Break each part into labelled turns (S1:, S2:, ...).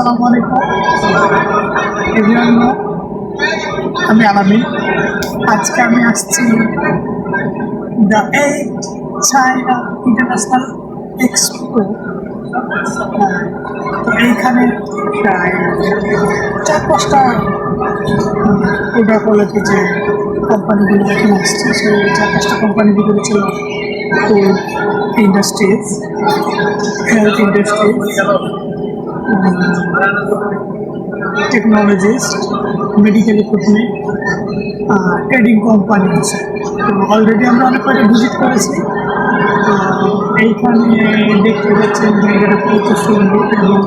S1: আসসালামু আলাইকুম। এভিয়ান আমি আলামি। আজকে আমি আসছি দ্য এইট ইন্টারন্যাশনাল এক্সপো তো এইখানে প্রায় চার পাঁচটা কোডা কোয়ালিটি যে কোম্পানিগুলো এখানে আসছে, সেই চার পাঁচটা কোম্পানি ভিতরে ছিল industries health industries technologist medical equipment trading company আছে তো অলরেডি আমরা অনেক কয়টা ভিজিট করেছি তো এইখানে দেখতে পাচ্ছেন জায়গাটা প্রচুর সুন্দর এবং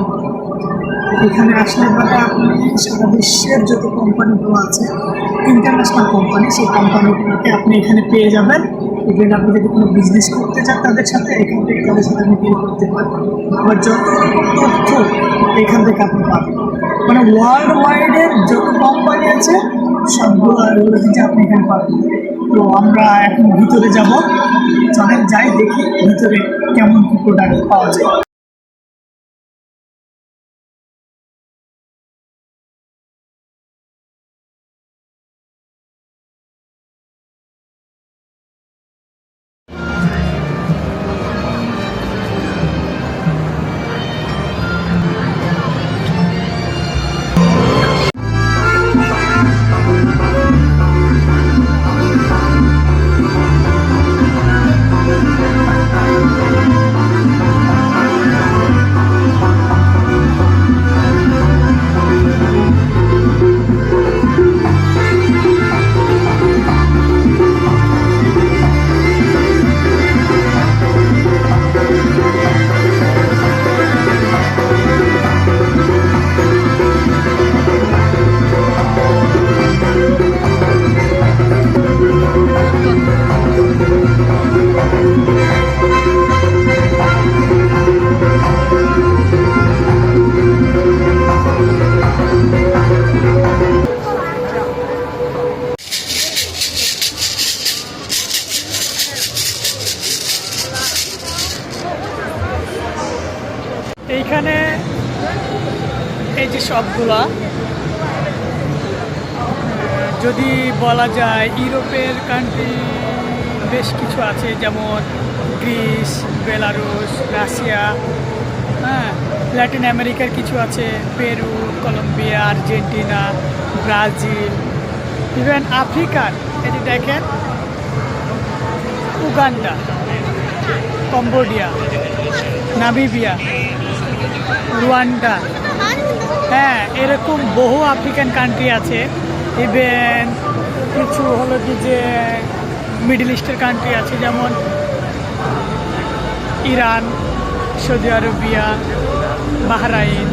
S1: এখানে আসলে পরে আপনি সারা বিশ্বের যত কোম্পানিগুলো আছে ইন্টারন্যাশনাল কোম্পানি সেই কোম্পানিগুলোকে আপনি এখানে পেয়ে যাবেন। ইভেন আপনি যদি কোনো বিজনেস করতে চান তাদের সাথে, এখান থেকে তাদের সাথে আপনি ডিল করতে পারবেন। আবার যত তথ্য এখান থেকে আপনি পাবেন। মানে ওয়ার্ল্ড ওয়াইডের যত কোম্পানি আছে, সবগুলো থেকে আপনি এখানে পাবেন। তো আমরা এখন ভিতরে যাব। চলেন যাই, দেখি ভিতরে কেমন কী প্রোডাক্ট পাওয়া যায়। এইখানে এই যে সবগুলা, যদি বলা যায় ইউরোপের কান্ট্রি বেশ কিছু আছে, যেমন গ্রিস বেলারুস রাশিয়া হ্যাঁ ল্যাটিন আমেরিকার কিছু আছে Peru Colombia Argentina Brazil even আফ্রিকার এটি দেখেন উগান্ডা কম্বোডিয়া নামিবিয়া রুয়ান্ডা। হ্যাঁ এরকম বহু আফ্রিকান কান্ট্রি আছে। ইভেন কিছু হলো কি যে মিডিল ইস্টের কান্ট্রি আছে, যেমন ইরান সৌদি আরবিয়া বাহরাইন